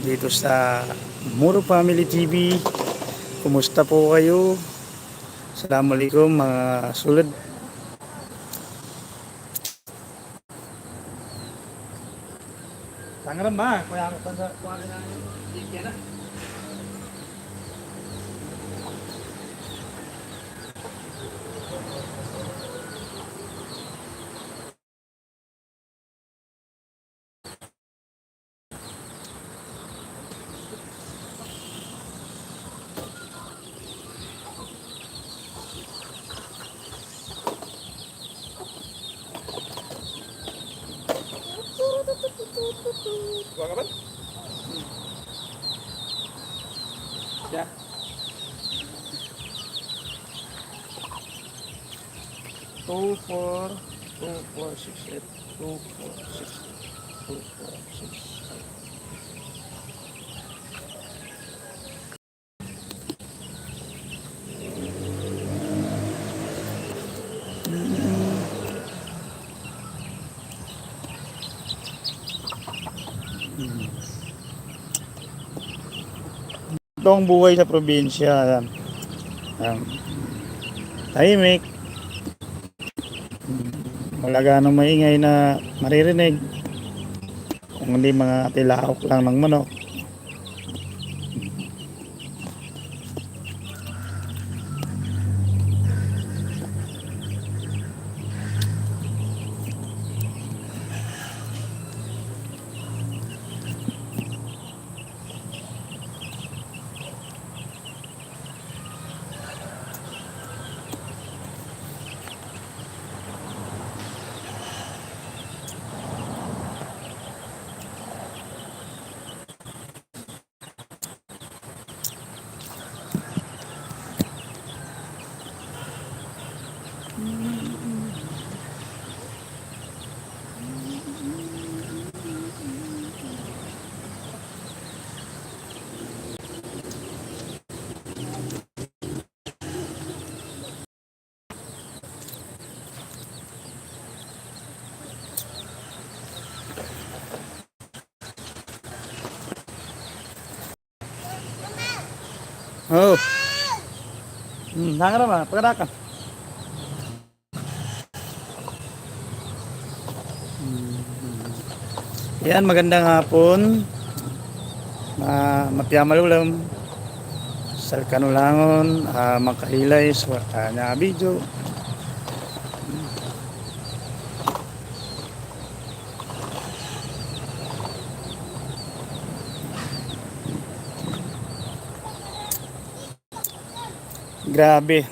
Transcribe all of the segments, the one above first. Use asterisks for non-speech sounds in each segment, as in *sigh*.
dito sa Muro Family TV. Kumusta po kayo? Assalamualaikum mga sulod. Tangan ba? Kuya ako pa sa kuha na 2, 4, 6, 8, 2, 4, 6, 2, 4, 6, 8. Ito ang buhay sa probinsya. Um, tahimik, wala ganong maingay na maririnig. Kung hindi mga tilaok lang ng manok. Oh. Hmm, hangar ba? Pagkadakan. Yan, magandang hapon. Ma mapiamalulam. Sa kanulangon, uh, makahilay sa uh, na video. Grabe.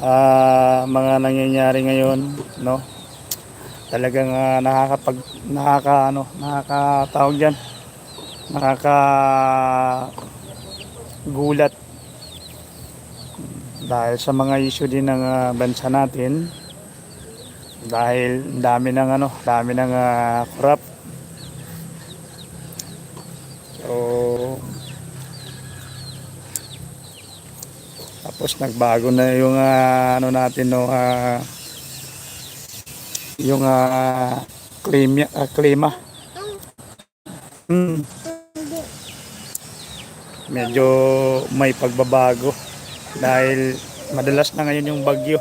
Ah, mga nangyayari ngayon, no? Talagang ah, nakakapag nakaka ano, nakakatawag diyan. Nakaka gulat dahil sa mga issue din ng ah, bansa natin dahil dami ng ano, dami ng uh, corrupt. Tapos nagbago na yung ah, ano natin no ah, yung uh, klima, ah, klima. Hmm. Medyo may pagbabago dahil madalas na ngayon yung bagyo.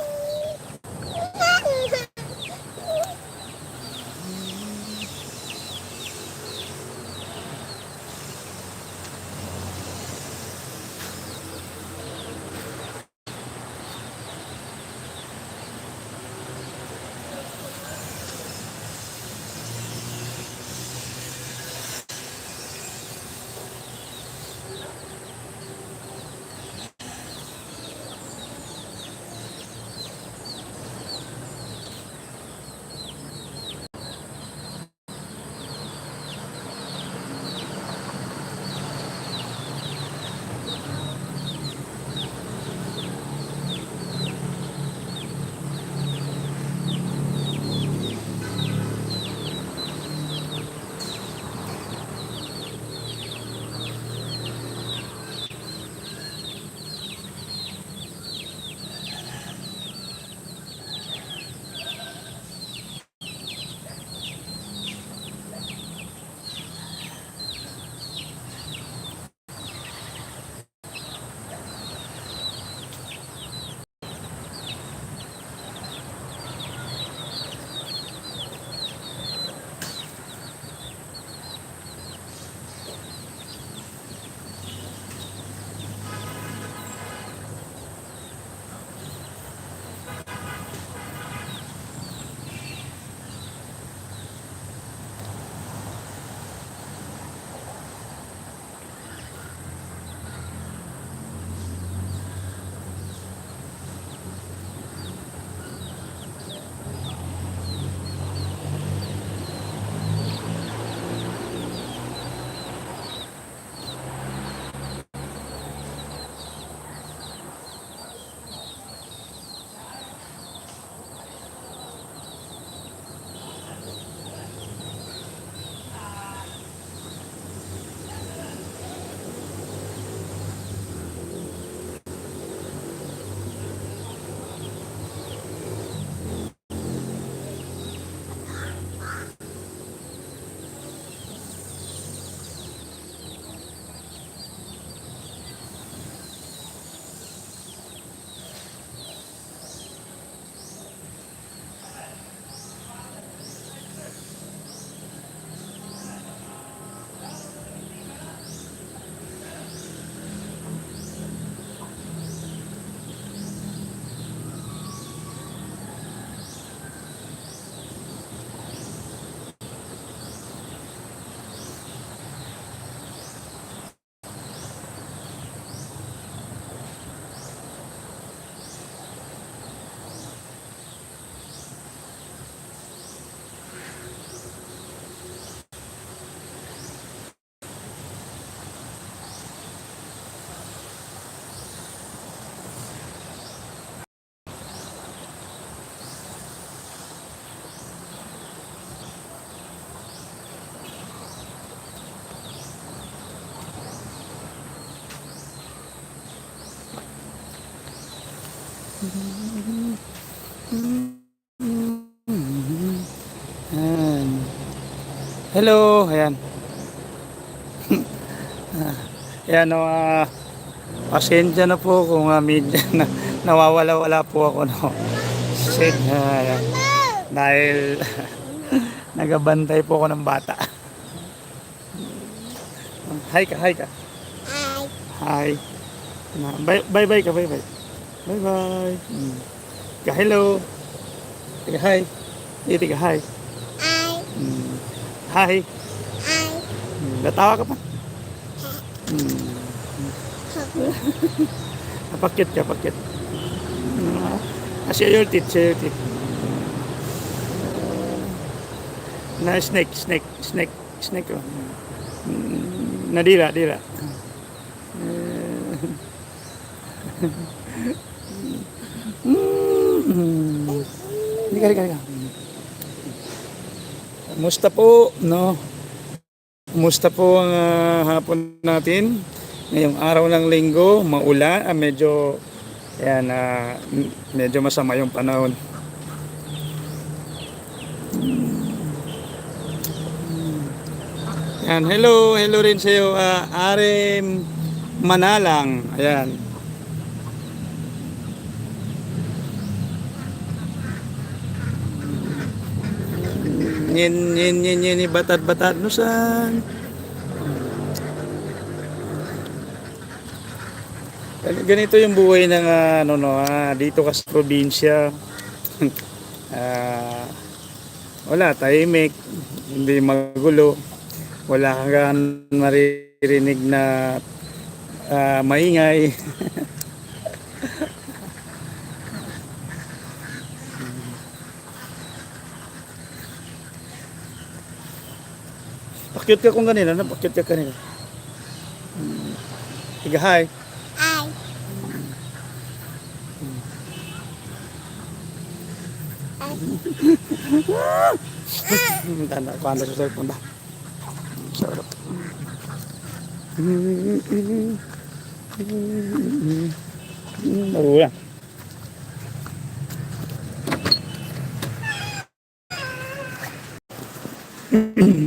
Ayan. Hello, ayan. *laughs* Ayan, no, ah, pasensya na po kung uh, medyo *laughs* na, nawawala-wala po ako, no. Sin, ayan. Dahil *laughs* nagabantay po ako ng bata. Hi ka, hi ka. Hi. Na, bye, bye bye ka, bye bye. Bye. Mm. Ka hello. Tiga hi. Hindi, tiga hi. Mm. Hi. Mm. Natawa ka pa. *laughs* Mm. Napakit ka, pakit. Mm. Ah, share your teeth, share your teeth. Na snake, snake, snake, snake. Oh. Mm. Nadira, dira. Mm. *laughs* *laughs* Halika, halika, halika. Kumusta po, no? Kumusta po ang ah, hapon natin? Ngayong araw ng linggo, maulan, ah, medyo yan, ah, m- medyo masama yung panahon. Yan, hello, hello rin sa iyo, ah, Arem Manalang. Ayan. Nyen, nyen, nyen, nyen, ni batad, batad, no san? Gan- Ganito yung buhay ng ah, ano no, ah, dito ka sa probinsya. *laughs* Ah, wala, tahimik, hindi magulo. Wala kang maririnig na ah, maingay. *laughs* Pakyut ka kung kanina, no? Pakyut ka kanina. Hmm. Tiga hi. Tanda ko ano sa cellphone ba? Sarap. Nagulang. And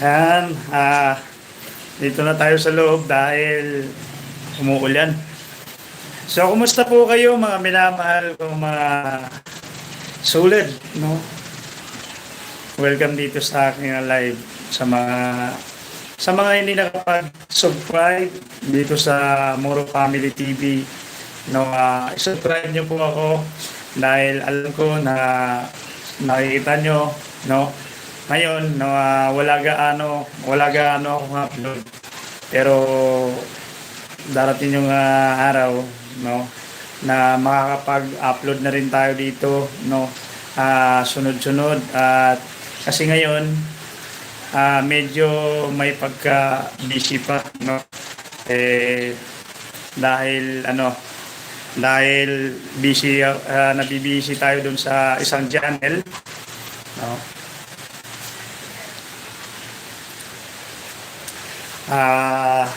Yan, ah, dito na tayo sa loob dahil umuulan. So, kumusta po kayo mga minamahal kong mga sulit, no? Welcome dito sa aking live sa mga sa mga hindi nakapag-subscribe dito sa Moro Family TV. No, ah, subscribe niyo po ako dahil alam ko na nakikita nyo, no? Ngayon, no, ah, wala gaano, wala gaano akong upload. Pero darating yung ah, araw, no, na makakapag-upload na rin tayo dito, no, ah, sunod-sunod at kasi ngayon ah, medyo may pagka busy pa, no. Eh dahil ano, dahil busy uh, nabibisi tayo dun sa isang channel, no. Ah,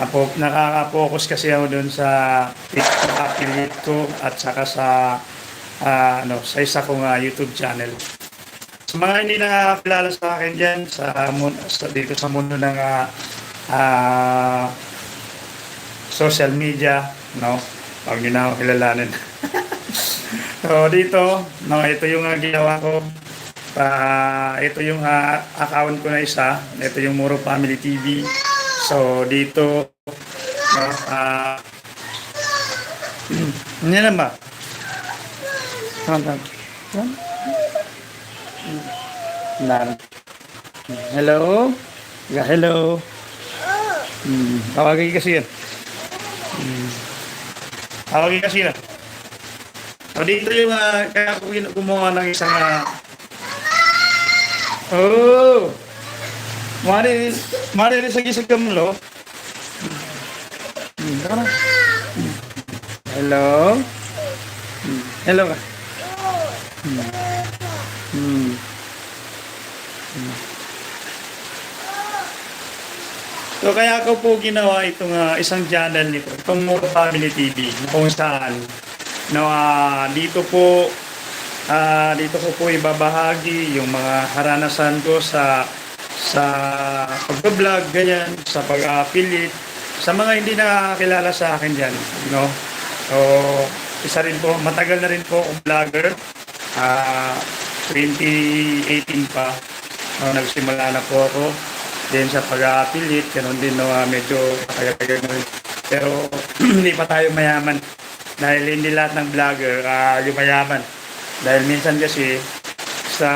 napo, nakaka-focus kasi ako doon sa affiliate ko at saka sa ah, ano, sa isa kong ah, YouTube channel. Sa mga hindi nakakilala sa akin diyan sa, sa dito sa mundo ng ah, ah, social media, no? Huwag niyo na ako kilalanin. *laughs* so dito, no, ito yung ah, ginawa ko Ah, ito yung ah, account ko na isa. Ito yung Muro Family TV. So, dito, no, ah, *clears throat* hindi na ba? Hello? Yeah, hello. Hmm, tawagin kasi yan. Hmm. Tawagin kasi yan. O dito yung, ah, kaya gin- gumawa ng isang, ah, oh! Mari, mari rin sa gisag ka mo, lo. Hmm, na. Hello? Hmm, Hello ka. Hmm. Hmm. So kaya ko po ginawa itong ah, isang channel nito, itong Moro Family TV, kung saan no, ah, dito po ah, dito ko po ibabahagi yung mga karanasan ko sa sa pag-vlog, ganyan, sa pag-affiliate, sa mga hindi nakakilala sa akin dyan, no? So, isa rin po, matagal na rin po akong vlogger. Ah, 2018 pa, no, nagsimula na po ako. Then sa pag-affiliate, ganun din no, ah, medyo kaya-kaya na rin. Pero *clears throat* hindi pa tayo mayaman. Dahil hindi lahat ng vlogger ah, yung mayaman. Dahil minsan kasi sa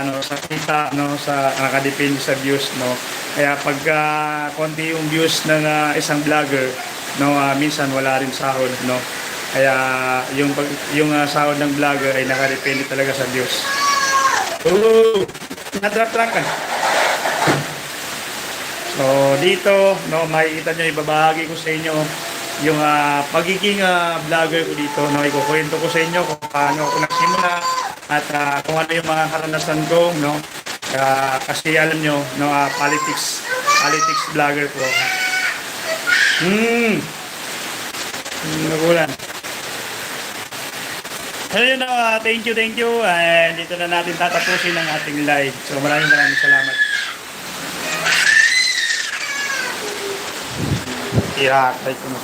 ano sa kita no sa nakadepende sa views no kaya pagka konti yung views ng ah, isang vlogger no ah, minsan wala rin sahod no kaya yung pag, yung ah, sahod ng vlogger ay nakadepende talaga sa views Oo! Natrap ka. So, dito, no, makikita nyo, ibabahagi ko sa inyo yung ah, pagiging ah, vlogger ko dito. No, ikukwento ko sa inyo kung paano ako nagsimula at ah, kung ano yung mga karanasan ko. No, Ah, kasi alam nyo, no, ah, politics, politics vlogger ko. Hmm. Hmm, nagulan. So yun na, thank you, thank you. And dito na natin tatapusin ang ating live. So maraming maraming salamat. Yeah, kahit kung